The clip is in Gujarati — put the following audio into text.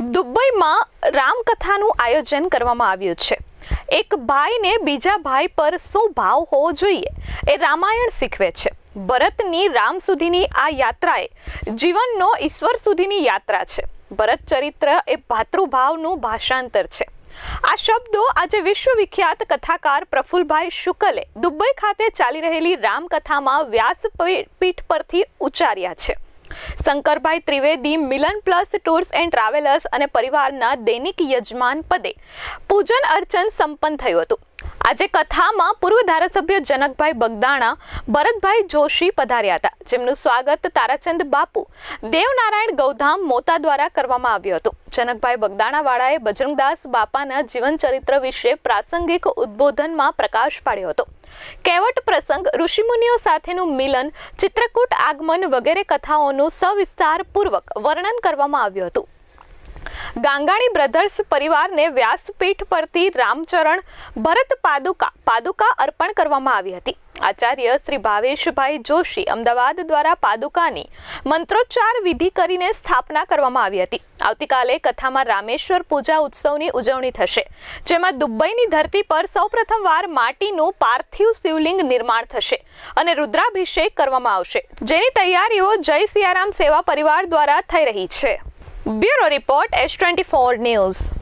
દુબઈમાં રામકથાનું આયોજન કરવામાં આવ્યું છે. એક ભાઈને બીજા ભાઈ પર શું ભાવ હોવો જોઈએ એ રામાયણ શીખવે છે. ભરતની રામ સુધીની આ યાત્રાએ જીવનનો ઈશ્વર સુધીની યાત્રા છે. ભરત ચરિત્ર એ ભાતૃભાવનું ભાષાંતર છે. આ શબ્દો આજે વિશ્વવિખ્યાત કથાકાર પ્રફુલભાઈ શુકલે દુબઈ ખાતે ચાલી રહેલી રામકથામાં વ્યાસપીઠ પરથી ઉચ્ચાર્યા છે. Shankarbhai Trivedi Milan plus tours and travellers અને પરિવારના દૈનિક યજમાન પદે પૂજન અર્ચન સંપન્ન થયું હતું. આજે કથામાં પૂર્વ ધારાસભ્ય જનકભાઈ બગદાણા, ભરતભાઈ જોશી પધાર્યા હતા, જેમનું સ્વાગત તારાચંદ બાપુ, દેવનારાયણ ગૌધામ મોતા દ્વારા કરવામાં આવ્યું હતું. જનકભાઈ બગદાણાવાળાએ બજરંગદાસ બાપાના જીવન ચરિત્ર વિશે પ્રાસંગિક ઉદ્બોધનમાં પ્રકાશ પાડ્યો હતો. કેવટ પ્રસંગ ઋષિમુનિઓ સાથેનું મિલન, ચિત્રકૂટ આગમન વગેરે કથાઓનું સવિસ્તારપૂર્વક વર્ણન કરવામાં આવ્યું હતું. ગાંગાણી બ્રધર્સ પરિવારને વ્યાસપીઠ પરથી રામચરણ ભરત પાદુકા પાદુકા અર્પણ કરવામાં આવી હતી. આચાર્ય શ્રી ભાવેશભાઈ જોશી અમદાવાદ દ્વારા પાદુકાની મંત્રોચ્ચાર વિધિ કરીને સ્થાપના કરવામાં આવી હતી. આવતીકાલે કથામાં રામેશ્વર પૂજા ઉત્સવની ઉજવણી થશે, જેમાં દુબઈની ધરતી પર સૌપ્રથમવાર માટીનું પાર્થિવ શિવલિંગ નિર્માણ થશે અને રુદ્રાભિષેક કરવામાં આવશે. જેની તૈયારીઓ જય સિયારામ સેવા પરિવાર દ્વારા થઈ રહી છે. Bureau Report H24 News.